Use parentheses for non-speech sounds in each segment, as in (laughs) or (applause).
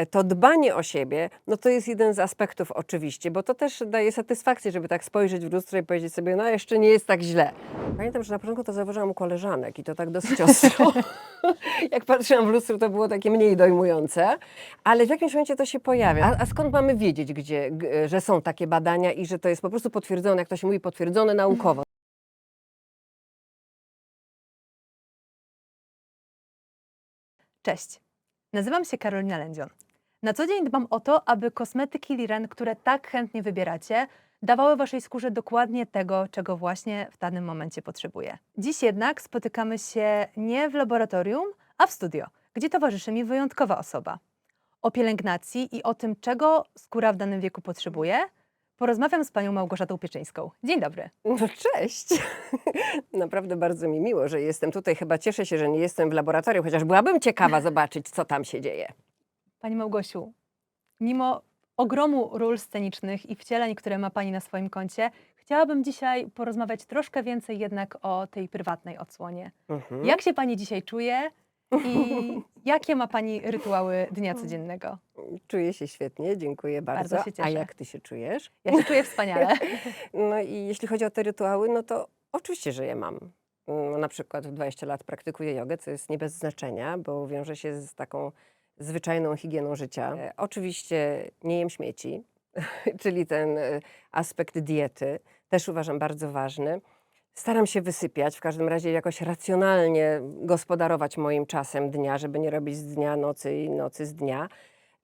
e, to dbanie o siebie, no to jest jeden z aspektów oczywiście, bo to też daje satysfakcję, żeby tak spojrzeć w lustro i powiedzieć sobie, no jeszcze nie jest tak źle. Pamiętam, że na początku to zauważyłam u koleżanek i to tak dosyć (laughs) ostro. Jak patrzyłam w lustro, to było takie mniej dojmujące, ale w jakimś momencie to się pojawia. A, a skąd mamy wiedzieć, gdzie, że są takie badania i że to jest po prostu potwierdzone, jak to się mówi, potwierdzone naukowo? Cześć, nazywam się Karolina Lędzion. Na co dzień dbam o to, aby kosmetyki Liren, które tak chętnie wybieracie, dawały waszej skórze dokładnie tego, czego właśnie w danym momencie potrzebuje. Dziś jednak spotykamy się nie w laboratorium, a w studio, gdzie towarzyszy mi wyjątkowa osoba. O pielęgnacji i o tym, czego skóra w danym wieku potrzebuje, porozmawiam z panią Małgorzatą Pieczyńską. Dzień dobry. No cześć. (laughs) Naprawdę bardzo mi miło, że jestem tutaj. Chyba cieszę się, że nie jestem w laboratorium, chociaż byłabym ciekawa zobaczyć, co tam się dzieje. Pani Małgosiu, mimo ogromu ról scenicznych i wcieleń, które ma Pani na swoim koncie, chciałabym dzisiaj porozmawiać troszkę więcej jednak o tej prywatnej odsłonie. Mhm. Jak się Pani dzisiaj czuje i (laughs) jakie ma Pani rytuały dnia codziennego? Czuję się świetnie, dziękuję bardzo. Bardzo się A cieszę. jak ty się czujesz? Ja się czuję wspaniale. (laughs) No i jeśli chodzi o te rytuały, no to oczywiście, że je mam. No, na przykład w 20 lat praktykuję jogę, co jest nie bez znaczenia, bo wiąże się z taką zwyczajną higieną życia. E, oczywiście nie jem śmieci, (laughs) czyli ten e, aspekt diety też uważam bardzo ważny. Staram się wysypiać, w każdym razie jakoś racjonalnie gospodarować moim czasem dnia, żeby nie robić z dnia nocy i nocy z dnia.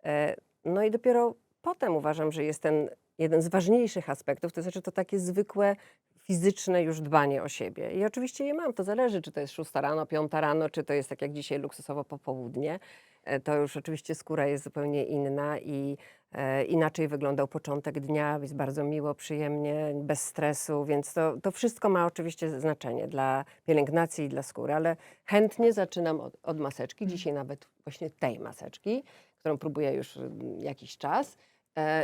E, No i dopiero potem uważam, że jest ten jeden z ważniejszych aspektów, to znaczy to takie zwykłe fizyczne już dbanie o siebie. I oczywiście je mam, to zależy, czy to jest 6 rano, 5 rano, czy to jest tak jak dzisiaj luksusowo popołudnie. E, To już oczywiście skóra jest zupełnie inna i e, inaczej wyglądał początek dnia, jest bardzo miło, przyjemnie, bez stresu, więc to, to wszystko ma oczywiście znaczenie dla pielęgnacji i dla skóry, ale chętnie zaczynam od, od maseczki, dzisiaj nawet właśnie tej maseczki, którą próbuję już mm, jakiś czas.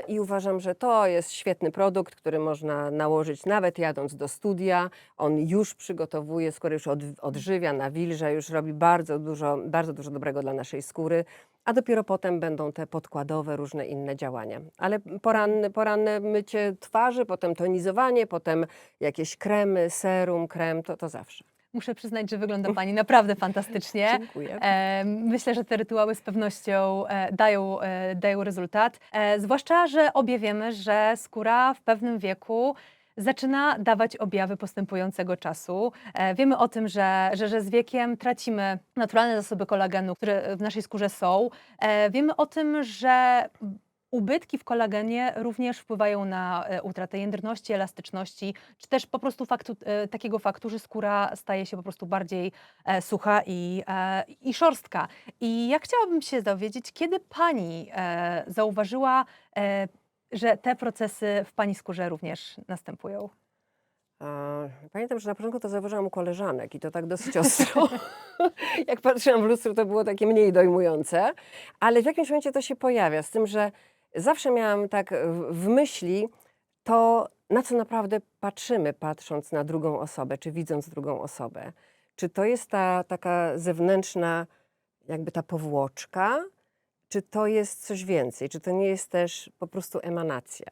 I uważam, że to jest świetny produkt, który można nałożyć nawet jadąc do studia. On już przygotowuje, skoro już od, odżywia, nawilża, już robi bardzo dużo, bardzo dużo dobrego dla naszej skóry, a dopiero potem będą te podkładowe, różne inne działania. Ale poranne, poranne mycie twarzy, potem tonizowanie, potem jakieś kremy, serum, krem, to, to zawsze. Muszę przyznać, że wygląda Pani naprawdę fantastycznie. Dziękuję. E, Myślę, że te rytuały z pewnością e, dają, e, dają rezultat. Zwłaszcza, że obie wiemy, że skóra w pewnym wieku zaczyna dawać objawy postępującego czasu. Wiemy o tym, że, że, że z wiekiem tracimy naturalne zasoby kolagenu, które w naszej skórze są. Wiemy o tym, że ubytki w kolagenie również wpływają na e, utratę jędrności, elastyczności, czy też po prostu faktu, e, takiego faktu, że skóra staje się po prostu bardziej e, sucha i, i szorstka. I ja chciałabym się dowiedzieć, kiedy Pani zauważyła, że te procesy w Pani skórze również następują? Pamiętam, że na początku to zauważyłam u koleżanek i to tak dosyć ostro. (laughs) Jak patrzyłam w lustro, to było takie mniej dojmujące, ale w jakimś momencie to się pojawia, z tym, że zawsze miałam tak w, myśli to, na co naprawdę patrzymy, patrząc na drugą osobę, czy widząc drugą osobę. Czy to jest ta taka zewnętrzna, jakby ta powłoczka, czy to jest coś więcej, czy to nie jest też po prostu emanacja.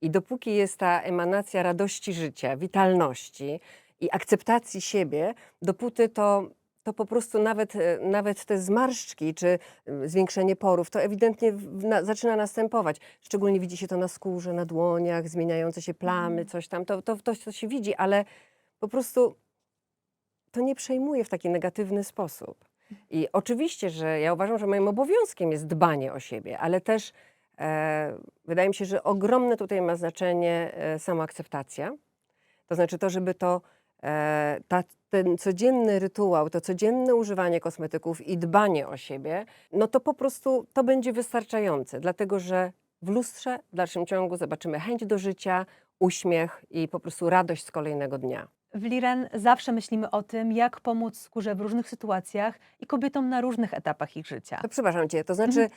I dopóki jest ta emanacja radości życia, witalności i akceptacji siebie, dopóty to, to po prostu nawet, e, nawet te zmarszczki czy zwiększenie porów, to ewidentnie na, zaczyna następować. Szczególnie widzi się to na skórze, na dłoniach, zmieniające się plamy, coś tam. To, to, to, to się widzi, ale po prostu to nie przejmuje w taki negatywny sposób. I oczywiście, że ja uważam, że moim obowiązkiem jest dbanie o siebie, ale też e, wydaje mi się, że ogromne tutaj ma znaczenie e, samoakceptacja. To znaczy to, żeby to, ta, ten codzienny rytuał, to codzienne używanie kosmetyków i dbanie o siebie, no to po prostu to będzie wystarczające, dlatego że w lustrze w dalszym ciągu zobaczymy chęć do życia, uśmiech i po prostu radość z kolejnego dnia. W Liren zawsze myślimy o tym, jak pomóc skórze w różnych sytuacjach i kobietom na różnych etapach ich życia. To przepraszam cię, to znaczy,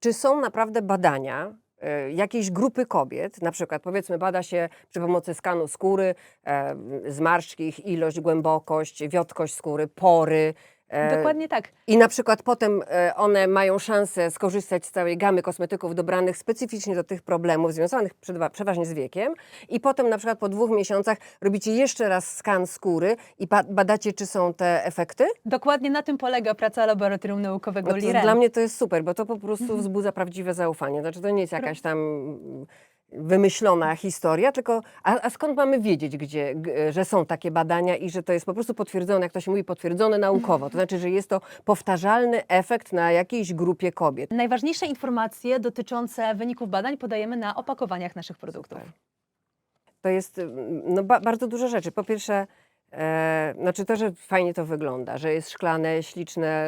czy są naprawdę badania e, jakiejś grupy kobiet, na przykład powiedzmy bada się przy pomocy skanu skóry, e, zmarszczki, ich ilość, głębokość, wiotkość skóry, pory, E, Dokładnie tak. I na przykład potem e, one mają szansę skorzystać z całej gamy kosmetyków dobranych specyficznie do tych problemów związanych przewa- przeważnie z wiekiem. I potem na przykład po dwóch miesiącach robicie jeszcze raz skan skóry i ba- badacie, czy są te efekty. Dokładnie na tym polega praca laboratorium naukowego Liren. dla mnie to jest super, bo to po prostu wzbudza prawdziwe zaufanie. Znaczy to nie jest jakaś tam wymyślona historia, tylko a, a skąd mamy wiedzieć, gdzie, g- że są takie badania i że to jest po prostu potwierdzone, jak to się mówi, potwierdzone naukowo. To znaczy, że jest to powtarzalny efekt na jakiejś grupie kobiet. Najważniejsze informacje dotyczące wyników badań podajemy na opakowaniach naszych produktów. To jest no, ba bardzo dużo rzeczy. Po pierwsze, e, znaczy to, że fajnie to wygląda, że jest szklane, śliczne,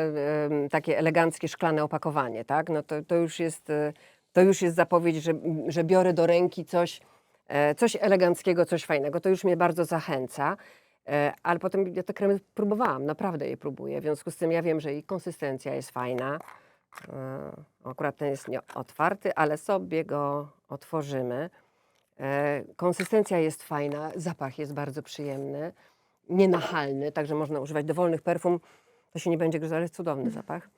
em, takie eleganckie szklane opakowanie, tak? No to, to, już jest, e, to już jest zapowiedź, że, że biorę do ręki coś, e, coś eleganckiego, coś fajnego. To już mnie bardzo zachęca. E, ale potem ja te kremy próbowałam, naprawdę je próbuję. W związku z tym ja wiem, że ich konsystencja jest fajna. E, akurat ten jest nie otwarty, ale sobie go otworzymy. Konsystencja jest fajna, zapach jest bardzo przyjemny, nienachalny, także można używać dowolnych perfum. To się nie będzie gryzło, ale jest cudowny zapach.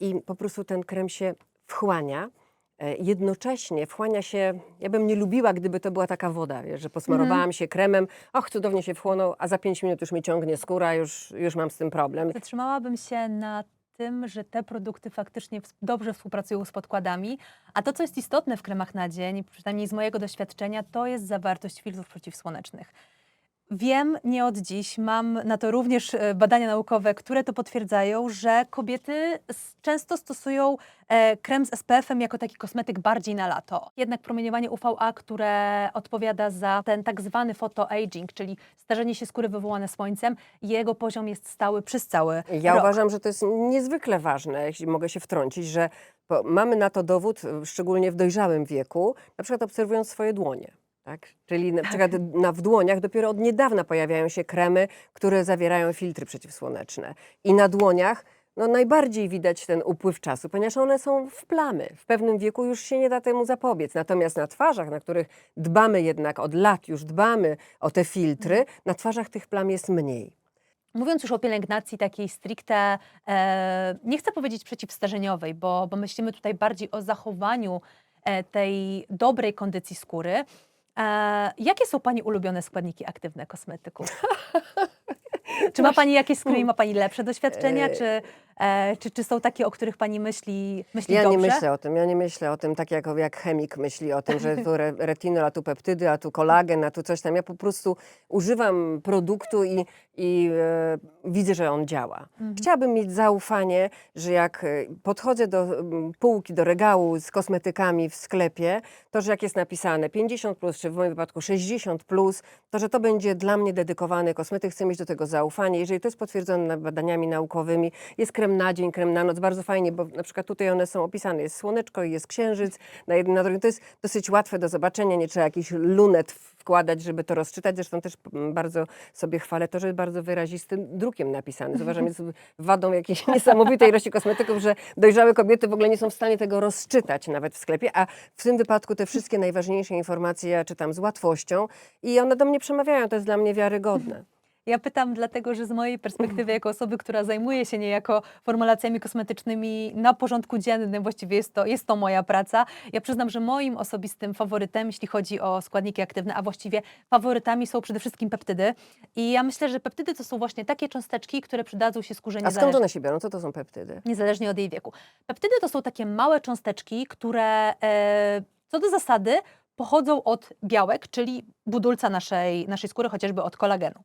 I po prostu ten krem się wchłania. E, jednocześnie wchłania się, ja bym nie lubiła, gdyby to była taka woda, wiesz, że posmarowałam się kremem, och, cudownie się wchłonął, a za 5 minut już mi ciągnie skóra, już, już mam z tym problem. Zatrzymałabym się na tym, że te produkty faktycznie dobrze współpracują z podkładami, a to, co jest istotne w kremach na dzień, przynajmniej z mojego doświadczenia, to jest zawartość filtrów przeciwsłonecznych. Wiem nie od dziś, mam na to również e, badania naukowe, które to potwierdzają, że kobiety często stosują e, krem z SPF-em jako taki kosmetyk bardziej na lato. Jednak promieniowanie UVA, które odpowiada za ten tak zwany photoaging, czyli starzenie się skóry wywołane słońcem, jego poziom jest stały przez cały Ja rok. uważam, że to jest niezwykle ważne, jeśli mogę się wtrącić, że mamy na to dowód, y, szczególnie w dojrzałym wieku, na przykład obserwując swoje dłonie. Tak? Czyli na przykład na, w dłoniach dopiero od niedawna pojawiają się kremy, które zawierają filtry przeciwsłoneczne. I na dłoniach no, najbardziej widać ten upływ czasu, ponieważ one są w plamy. W pewnym wieku już się nie da temu zapobiec. Natomiast na twarzach, na których dbamy jednak od lat, już dbamy o te filtry, na twarzach tych plam jest mniej. Mówiąc już o pielęgnacji takiej stricte, e, nie chcę powiedzieć przeciwstarzeniowej, bo, bo myślimy tutaj bardziej o zachowaniu e, tej dobrej kondycji skóry. E, jakie są Pani ulubione składniki aktywne kosmetyków? (laughs) czy ma Pani jakieś, z którymi ma Pani lepsze doświadczenia, czy, e, czy, czy są takie, o których Pani myśli, myśli Ja dobrze? nie myślę o tym, ja nie myślę o tym tak jak, jak chemik myśli o tym, że tu re, (laughs) retinol, a tu peptydy, a tu kolagen, a tu coś tam. Ja po prostu używam produktu i, i e, widzę, że on działa. Chciałabym mieć zaufanie, że jak e, podchodzę do półki, do regału z kosmetykami w sklepie, to że jak jest napisane 50, plus, czy w moim wypadku 60, plus, to że to będzie dla mnie dedykowany kosmetyk, chcę mieć do tego zaufanie. Jeżeli to jest potwierdzone badaniami naukowymi, jest krem na dzień, krem na noc, bardzo fajnie, bo na przykład tutaj one są opisane, jest słoneczko i jest księżyc na jednym, na drugim. To jest dosyć łatwe do zobaczenia, nie trzeba jakiś lunet wkładać, żeby to rozczytać. Zresztą też mm, bardzo sobie chwalę to, że jest bardzo wyrazistym drukiem napisany. Uważam, jest wadą jakiejś (laughs) niesamowitej ilości kosmetyków, że dojrzałe kobiety w ogóle nie są w stanie tego rozczytać nawet w sklepie, a w tym wypadku te wszystkie najważniejsze informacje ja czytam z łatwością i one do mnie przemawiają. To jest dla mnie wiarygodne. Ja pytam dlatego, że z mojej perspektywy, jako osoby, która zajmuje się niejako formulacjami kosmetycznymi na porządku dziennym, właściwie jest to, jest to moja praca. Ja przyznam, że moim osobistym faworytem, jeśli chodzi o składniki aktywne, a właściwie faworytami są przede wszystkim peptydy. I ja myślę, że peptydy to są właśnie takie cząsteczki, które przydadzą się skórze A skąd one się biorą? Co to są peptydy? niezależnie od jej wieku. Peptydy to są takie małe cząsteczki, które e, co do zasady pochodzą od białek, czyli budulca naszej, naszej skóry, chociażby od kolagenu.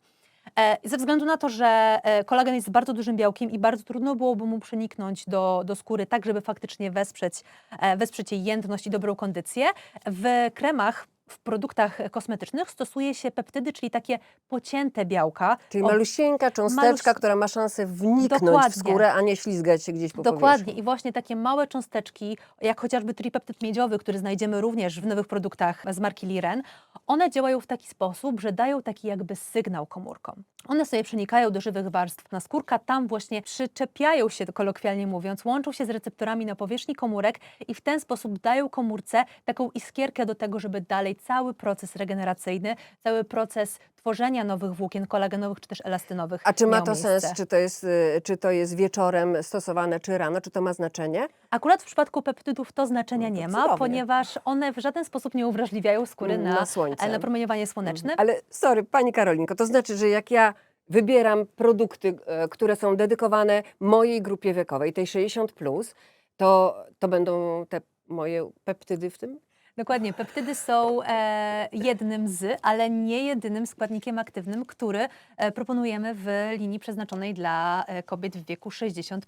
E, ze względu na to, że e, kolagen jest bardzo dużym białkiem i bardzo trudno byłoby mu przeniknąć do, do skóry, tak żeby faktycznie wesprzeć, e, wesprzeć jej jędrność i dobrą kondycję, w kremach, w produktach kosmetycznych stosuje się peptydy, czyli takie pocięte białka. Czyli malusieńka cząsteczka, malus- która ma szansę wniknąć w Dokładnie. skórę, a nie ślizgać się gdzieś po Dokładnie. powierzchni. I właśnie takie małe cząsteczki, jak chociażby tripeptyd miedziowy, który znajdziemy również w nowych produktach z marki Liren, one działają w taki sposób, że dają taki jakby sygnał komórkom. One sobie przenikają do żywych warstw naskórka, tam właśnie przyczepiają się, kolokwialnie mówiąc, łączą się z receptorami na powierzchni komórek i w ten sposób dają komórce taką iskierkę do tego, żeby dalej cały proces regeneracyjny, cały proces tworzenia nowych włókien kolagenowych czy też elastynowych. A czy ma to miejsce. sens, czy to, jest, y, czy to jest wieczorem stosowane, czy rano, czy to ma znaczenie? Akurat w przypadku peptydów to znaczenia No nie ma, cudownie. ponieważ one w żaden sposób nie uwrażliwiają skóry Mm, na, na słońce. e, na promieniowanie słoneczne. Ale sorry, pani Karolinko, to znaczy, że jak ja wybieram produkty, e, które są dedykowane mojej grupie wiekowej, tej 60, plus, to, to będą te moje peptydy w tym? Dokładnie, peptydy są e, jednym z, ale nie jedynym składnikiem aktywnym, który e, proponujemy w linii przeznaczonej dla e, kobiet w wieku 60.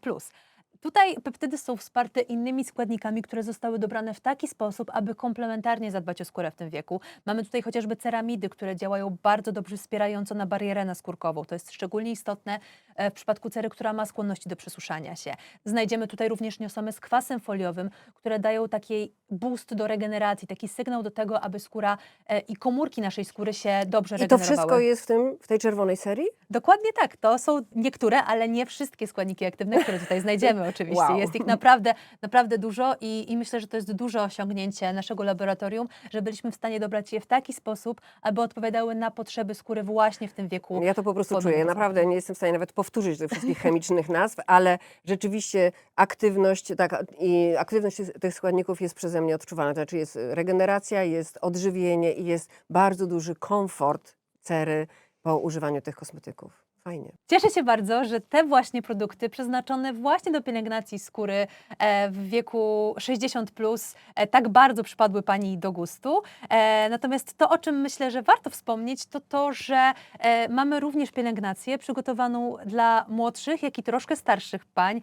Tutaj peptydy są wsparte innymi składnikami, które zostały dobrane w taki sposób, aby komplementarnie zadbać o skórę w tym wieku. Mamy tutaj chociażby ceramidy, które działają bardzo dobrze wspierająco na barierę naskórkową. To jest szczególnie istotne e, w przypadku cery, która ma skłonności do przesuszania się. Znajdziemy tutaj również niosomy z kwasem foliowym, które dają taki boost do regeneracji, taki sygnał do tego, aby skóra e, i komórki naszej skóry się dobrze I to regenerowały. wszystko jest w, tym, w tej czerwonej serii? Dokładnie tak. To są niektóre, ale nie wszystkie składniki aktywne, które tutaj znajdziemy (laughs) oczywiście. Wow. Jest ich naprawdę, naprawdę dużo i, i myślę, że to jest duże osiągnięcie naszego laboratorium, że byliśmy w stanie dobrać je w taki sposób, aby odpowiadały na potrzeby skóry właśnie w tym wieku. Ja to po prostu czuję. Ja naprawdę nie jestem w stanie nawet powtórzyć tych wszystkich chemicznych nazw, ale rzeczywiście aktywność, tak, i aktywność tych składników jest przeze mnie odczuwana. To znaczy jest regeneracja, jest odżywienie i jest bardzo duży komfort cery po używaniu tych kosmetyków. Fajnie. Cieszę się bardzo, że te właśnie produkty przeznaczone właśnie do pielęgnacji skóry e, w wieku 60 plus e, tak bardzo przypadły Pani do gustu. E, natomiast to, o czym myślę, że warto wspomnieć, to to, że mamy również pielęgnację przygotowaną dla młodszych, jak i troszkę starszych pań.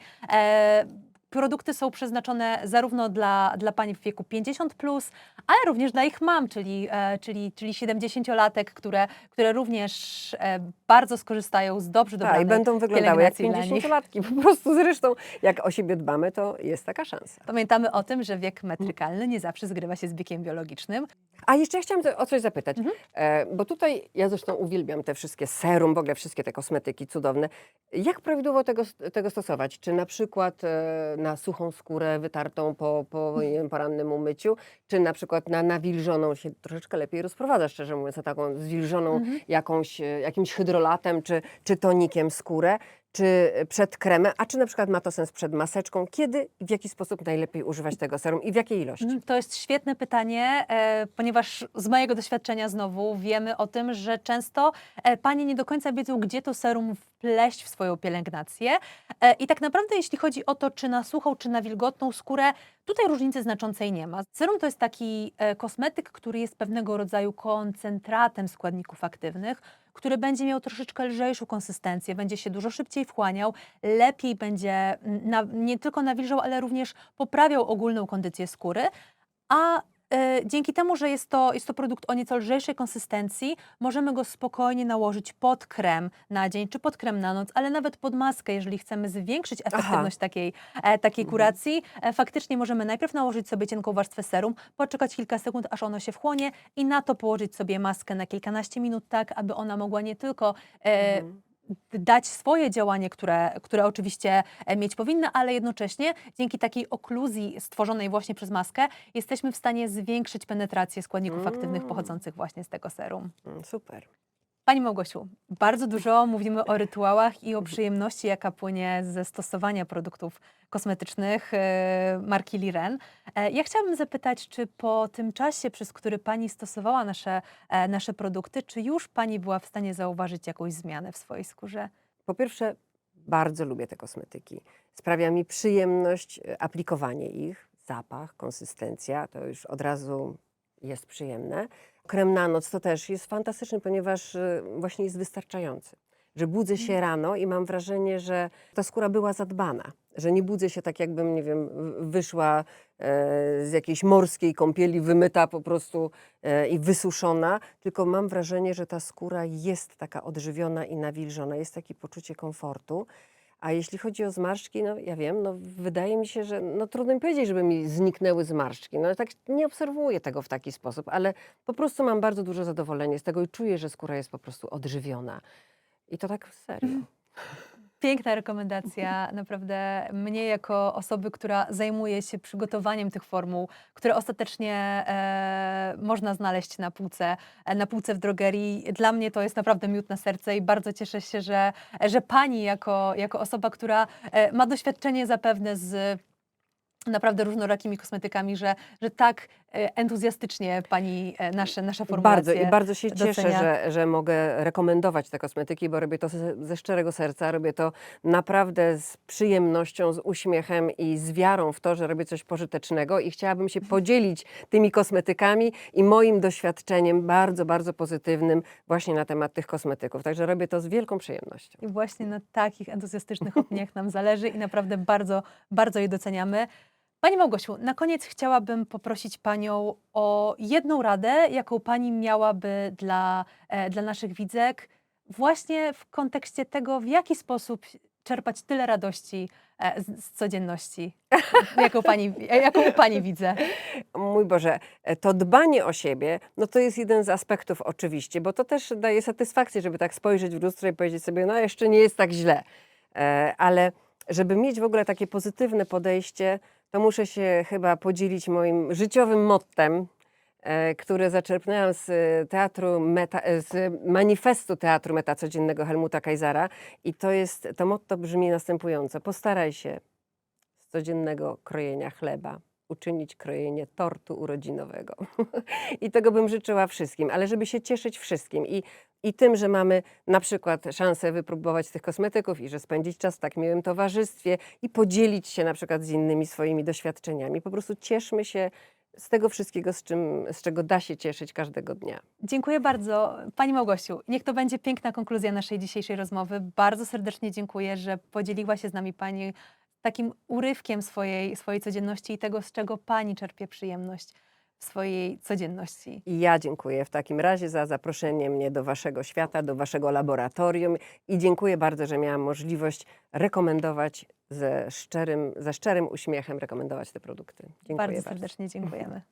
Produkty są przeznaczone zarówno dla, dla pań w wieku 50, plus, ale również dla ich mam, czyli, e, czyli, czyli 70-latek, które, które również e, bardzo skorzystają z dobrze Tak, dobranej i będą wyglądały jak pielęgnacji dla nich. 50-latki. Po prostu zresztą, jak o siebie dbamy, to jest taka szansa. Pamiętamy o tym, że wiek metrykalny nie zawsze zgrywa się z wiekiem biologicznym. A jeszcze ja chciałam o coś zapytać, Mhm. e, bo tutaj ja zresztą uwielbiam te wszystkie serum, w ogóle wszystkie te kosmetyki cudowne. Jak prawidłowo tego, tego stosować? Czy na przykład e, na suchą skórę wytartą po, po wiem, porannym umyciu, czy na przykład na nawilżoną się troszeczkę lepiej rozprowadza, szczerze mówiąc, na taką zwilżoną Mhm. jakąś, e, jakimś hydrolatem czy, czy tonikiem skórę, czy przed kremem, a czy na przykład ma to sens przed maseczką? Kiedy i w jaki sposób najlepiej używać tego serum i w jakiej ilości? Mhm, To jest świetne pytanie, e, ponieważ z mojego doświadczenia znowu wiemy o tym, że często e, panie nie do końca wiedzą, gdzie to serum wpleść w swoją pielęgnację. E, I tak naprawdę, jeśli chodzi o to, czy na suchą, czy na wilgotną skórę, tutaj różnicy znaczącej nie ma. Serum to jest taki kosmetyk, który jest pewnego rodzaju koncentratem składników aktywnych, który będzie miał troszeczkę lżejszą konsystencję, będzie się dużo szybciej wchłaniał, lepiej będzie mm, na, nie tylko nawilżał, ale również poprawiał ogólną kondycję skóry, a e, dzięki temu, że jest to, jest to produkt o nieco lżejszej konsystencji, możemy go spokojnie nałożyć pod krem na dzień, czy pod krem na noc, ale nawet pod maskę, jeżeli chcemy zwiększyć efektywność takiej, e, takiej kuracji. E, faktycznie możemy najpierw nałożyć sobie cienką warstwę serum, poczekać kilka sekund, aż ono się wchłonie i na to położyć sobie maskę na kilkanaście minut, tak aby ona mogła nie tylko e, Mhm. Dać swoje działanie, które, które oczywiście e, mieć powinna, ale jednocześnie dzięki takiej okluzji stworzonej właśnie przez maskę jesteśmy w stanie zwiększyć penetrację składników aktywnych Mm. pochodzących właśnie z tego serum. Mm, Super. Pani Małgosiu, bardzo dużo mówimy o rytuałach i o przyjemności, jaka płynie ze stosowania produktów kosmetycznych e, marki Liren. E, Ja chciałabym zapytać, czy po tym czasie, przez który Pani stosowała nasze, e, nasze produkty, czy już Pani była w stanie zauważyć jakąś zmianę w swojej skórze? Po pierwsze, bardzo lubię te kosmetyki. Sprawia mi przyjemność aplikowanie ich, zapach, konsystencja, to już od razu jest przyjemne. Krem na noc to też jest fantastyczny, ponieważ e, właśnie jest wystarczający. Że budzę się rano i mam wrażenie, że ta skóra była zadbana. Że nie budzę się tak, jakbym, nie wiem, wyszła e, z jakiejś morskiej kąpieli, wymyta po prostu e, i wysuszona, tylko mam wrażenie, że ta skóra jest taka odżywiona i nawilżona, jest takie poczucie komfortu. A jeśli chodzi o zmarszczki, no ja wiem, no wydaje mi się, że no trudno mi powiedzieć, żeby mi zniknęły zmarszczki. No tak nie obserwuję tego w taki sposób, ale po prostu mam bardzo duże zadowolenie z tego i czuję, że skóra jest po prostu odżywiona. I to tak serio. (laughs) Piękna rekomendacja, naprawdę mnie jako osoby, która zajmuje się przygotowaniem tych formuł, które ostatecznie e, można znaleźć na półce, e, na półce w drogerii. Dla mnie to jest naprawdę miód na serce i bardzo cieszę się, że, że pani jako, jako osoba, która e, ma doświadczenie zapewne z naprawdę różnorakimi kosmetykami, że, że tak e, entuzjastycznie pani e, nasze, nasze formulacje Bardzo i bardzo się cieszę, docenia. że, że mogę rekomendować te kosmetyki, bo robię to ze, ze szczerego serca, robię to naprawdę z przyjemnością, z uśmiechem i z wiarą w to, że robię coś pożytecznego i chciałabym się podzielić tymi kosmetykami i moim doświadczeniem bardzo, bardzo pozytywnym właśnie na temat tych kosmetyków. Także robię to z wielką przyjemnością. I właśnie na takich entuzjastycznych opiniach nam zależy i naprawdę bardzo, bardzo je doceniamy. Pani Małgosiu, na koniec chciałabym poprosić Panią o jedną radę, jaką Pani miałaby dla, e, dla naszych widzek, właśnie w kontekście tego, w jaki sposób czerpać tyle radości e, z, z codzienności, (laughs) jaką pani, e, jaką u Pani widzę. Mój Boże, e, to dbanie o siebie, no to jest jeden z aspektów oczywiście, bo to też daje satysfakcję, żeby tak spojrzeć w lustro i powiedzieć sobie, no jeszcze nie jest tak źle. E, Ale żeby mieć w ogóle takie pozytywne podejście, to muszę się chyba podzielić moim życiowym mottem, e, które zaczerpnęłam z e, teatru meta, e, z manifestu teatru meta codziennego Helmuta Kaisara i to jest, to motto brzmi następująco. Postaraj się z codziennego krojenia chleba uczynić krojenie tortu urodzinowego. (laughs) I tego bym życzyła wszystkim, ale żeby się cieszyć wszystkim i, i tym, że mamy na przykład szansę wypróbować tych kosmetyków i że spędzić czas w tak miłym towarzystwie i podzielić się na przykład z innymi swoimi doświadczeniami. Po prostu cieszmy się z tego wszystkiego, z, czym, z czego da się cieszyć każdego dnia. Dziękuję bardzo. Pani Małgosiu, niech to będzie piękna konkluzja naszej dzisiejszej rozmowy. Bardzo serdecznie dziękuję, że podzieliła się z nami Pani takim urywkiem swojej, swojej codzienności i tego, z czego Pani czerpie przyjemność w swojej codzienności. I ja dziękuję w takim razie za zaproszenie mnie do Waszego świata, do Waszego laboratorium i dziękuję bardzo, że miałam możliwość rekomendować ze szczerym, ze szczerym uśmiechem rekomendować te produkty. Dziękuję bardzo bardzo. serdecznie dziękujemy.